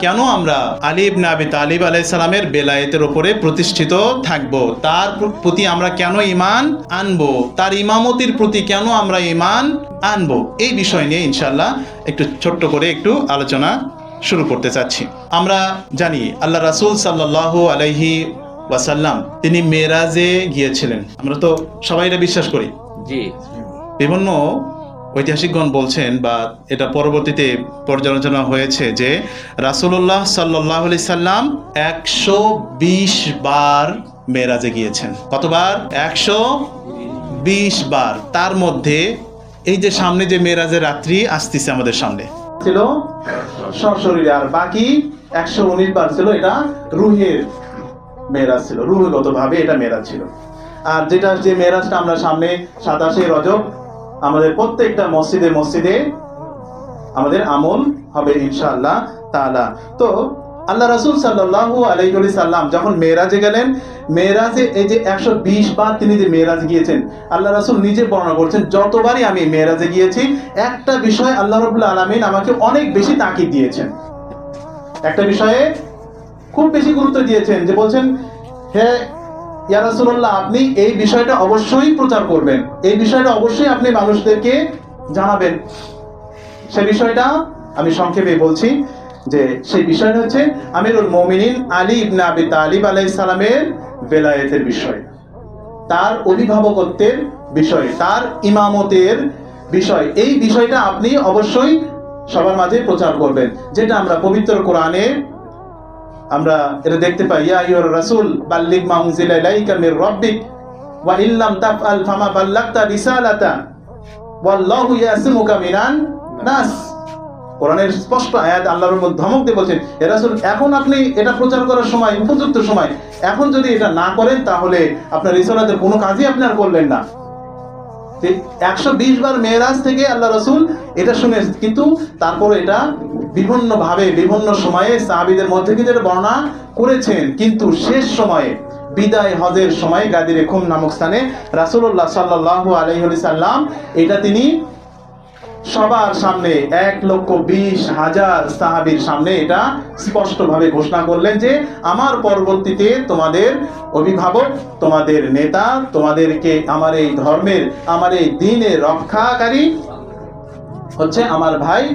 কেন আমরা আলী ইবনে আবি তালিব আলাইসালামের বেলায়েতের ওপরে প্রতিষ্ঠিত থাকব? তার প্রতি আমরা কেন ইমান আনব? তার ইমামতির প্রতি কেন আমরা ইমান আনব? এই বিষয় নিয়ে ইনশাল্লাহ একটু ছোট্ট করে একটু আলোচনা শুরু করতে চাচ্ছি। আমরা জানি আল্লাহ রাসূল সাল্লাল্লাহু আলাইহি ওয়াসাল্লাম তিনি মেরাজে গিয়েছিলেন। আমরা তো সবাই এটা বিশ্বাস করি। জি। বিভিন্ন ঐতিহাসিকগণ বলছেন বা এটা পরবর্তীতে পর্যালোচনা হয়েছে যে রাসূলুল্লাহ সাল্লাহ আলি সাল্লাম একশো বিশ বার মেরাজে গিয়েছেন। কতবার? একশো বিশ বার। তার মধ্যে এই যে সামনে যে মেরাজের রাত্রি আসতেছে আমাদের সামনে। ছিল সশরীরে আর বাকি একশো উনিশ বার ছিল এটা রুহের মেরাজ ছিল। রুহগত ভাবে এটা মেরাজ ছিল। আর যেটা যে মেরাজটা আমরা সামনে সাতাশে রজব আমাদের প্রত্যেকটা মসজিদে মসজিদে আমাদের আমল হবে ইনশাআল্লাহ তাআলা। তো আল্লাহ রাসূল সাল্লাল্লাহু আলাইহি সাল্লাম যখন মেরাজে গেলেন মেরাজে এই যে একশো বিশ বার তিনি যে মেরাজ গিয়েছেন, আল্লাহ রাসুল নিজে বর্ণনা করছেন, যতবারই আমি মেরাজে গিয়েছি, একটা বিষয় আল্লাহ রাব্বুল আলামিন আমাকে অনেক বেশি তাকিদ দিয়েছেন। একটা বিষয়ে খুব বেশি গুরুত্ব দিয়েছেন যে বলছেন, হে ইয়া রাসূলুল্লাহ, আপনি এই বিষয়টা অবশ্যই প্রচার করবেন। এই বিষয়টা অবশ্যই আপনি মানুষদেরকে জানাবেন। সে বিষয়টা আমি সংক্ষেপে বলছি যে সেই বিষয়টা হচ্ছে আমিরুল মুমিনিন আলী ইবনে আবি তালিব আলাইহিস সালামের বেলায়েতের বিষয়। তার অভিভাবকত্বের বিষয়, তার ইমামতের বিষয়। এই বিষয়টা আপনি অবশ্যই সবার মাঝে প্রচার করবেন, যেটা আমরা পবিত্র কোরআনে আমরা এটা দেখতে পাই, ইয়া আইয়ুর রাসূল, বাল্লিগ মা উনজিলা ইলাইকা মির রাব্বিক, ওয়া ইল্লাম তাফআল ফামা বাল্লাগতা রিসালাতা, ওয়াল্লাহু ইয়াসিমুকা মিনান নাস। কোরআনের স্পষ্ট আয়াত আল্লাহর মধ্যে ধমক দিয়ে বলছেন, এ রাসূল, এখন আপনি এটা প্রচার করার সময়, উপযুক্ত সময়, এখন যদি এটা না করেন, তাহলে আপনার রিসালাতের কোনো কাজই আপনি আর করলেন না। একশো বিশ বার মেয়েরাজ থেকে আল্লাহ রসুল এটা শুনে কিন্তু তারপর এটা বিভিন্ন ভাবে বিভিন্ন সময়ে সাহাবিদের মধ্যে কিন্তু এটা বর্ণনা করেছেন। কিন্তু শেষ সময়ে, বিদায় হজের সময় গাদিরে খুম নামক স্থানে রাসূলুল্লাহ সাল্লাল্লাহু আলাইহি সাল্লাম এটা তিনি সবার সামনে এক লক্ষ বিশ হাজার সাহাবির সামনে এটা স্পষ্টভাবে ঘোষণা করলেন যে, আমার পরবর্তীতে তোমাদের অভিভাবক, তোমাদের নেতা, তোমাদেরকে আমার এই ধর্মের, আমার এই দিনের রক্ষাকারী হচ্ছে আমার ভাই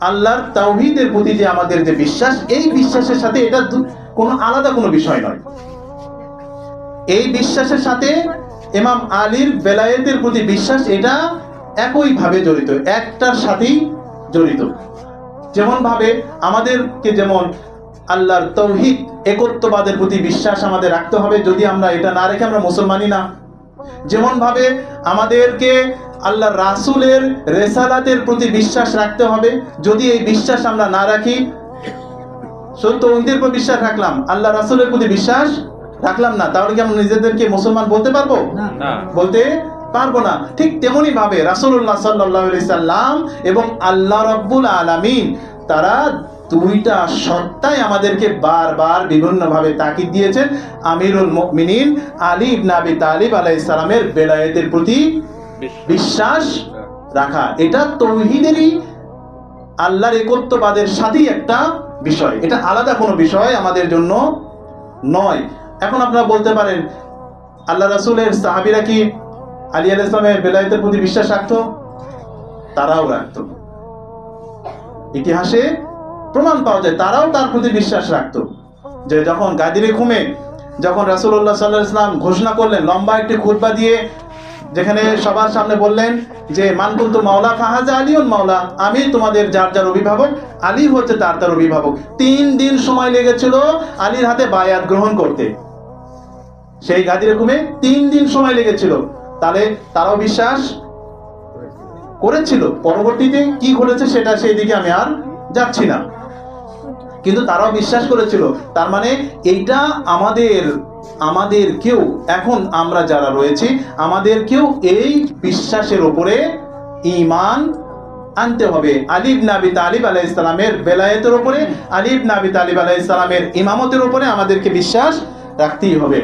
আল্লাহর তাওহীদের প্রতি যে আমাদের যে বিশ্বাস, এই বিশ্বাসের সাথে এটা কোনো আলাদা কোনো বিষয় নয়। এই বিশ্বাসের সাথে ইমাম আলীর বেলায়েতের প্রতি বিশ্বাস এটা একইভাবে জড়িত, একটার সাথেই জড়িত। যেমন ভাবে আমাদেরকে যেমন আল্লাহর তৌহিদ একত্ববাদের প্রতি বিশ্বাস আমাদের রাখতে হবে, যদি আমরা এটা না রেখে আমরা মুসলমানই না। যেমন ভাবে আমাদেরকে আল্লাহ রাসূলের রেসালাতের প্রতি বিশ্বাস রাখতে হবে। যদি এই বিশ্বাস আমরা না রাখি সত্য ওদের উপর বিশ্বাস রাখলাম আল্লাহ রাসূলের প্রতি বিশ্বাস রাখলাম না তাহলে কি আমরা নিজেদেরকে মুসলমান বলতে পারব? বলতে পারব না। ঠিক তেমনি ভাবে রাসূলুল্লাহ সাল্লাল্লাহু আলাইহি সাল্লাম এবং আল্লাহ রাব্বুল আলামিন তারা দুইটা সত্তায় আমাদেরকে বারবার বিভিন্ন ভাবে তাকিদ দিয়েছেন। আমিরুল মুমিনিন আলী ইবনে আবি তালিব আলাইহিস সালামের বেলায়েতের প্রতি বিশ্বাস। রাখা। এটা তৌহিদেরই আল্লাহর একত্ববাদের সাথেই একটা বিষয়। এটা আলাদা কোনো বিষয় আমাদের জন্য নয়। এখন আপনারা বলতে পারেন, আল্লাহ রাসূলের সাহাবীরা কি আলী আল ইসলামের বেলায়েতের প্রতি বিশ্বাস রাখতো? তারাও রাখত। ইতিহাসে প্রমাণ পাওয়া যায়, তারাও তার প্রতি বিশ্বাস রাখতো। যে যখন গাদিরে ঘুমে যখন রাসূলুল্লাহ সাল্লাহ ইসলাম ঘোষণা করলেন, লম্বা একটি খুতবা দিয়ে যেখানে সবার সামনে বললেন যে মানকুন্তু মাওলা, ফাহাজা আলীউন মাওলা। আমি তোমাদের যার যার অভিভাবক, আলী হচ্ছে তার তার অভিভাবক। তিন দিন সময় লেগেছিল আলীর হাতে বায়াত গ্রহণ করতে। সেই গাদিরে ঘুমে তিন দিন সময় লেগেছিল। তাহলে তারাও বিশ্বাস করেছিল। পরবর্তীতে কি ঘটেছে সেটা সেই দিকে আমি আর যাচ্ছি না। কিন্তু তারাও বিশ্বাস করেছিল। তার মানে এইটা আমাদের আমাদের কেউ, এখন আমরা যারা রয়েছি, আমাদের কেউ এই বিশ্বাসের ওপরে ইমান আনতে হবে। আলিব নাবি তালিব আলাহ ইসলামের বেলায়েতের ওপরে আলিব নাবি তালিব আলাহ ইসলামের ইমামতের ওপরে আমাদেরকে বিশ্বাস রাখতেই হবে।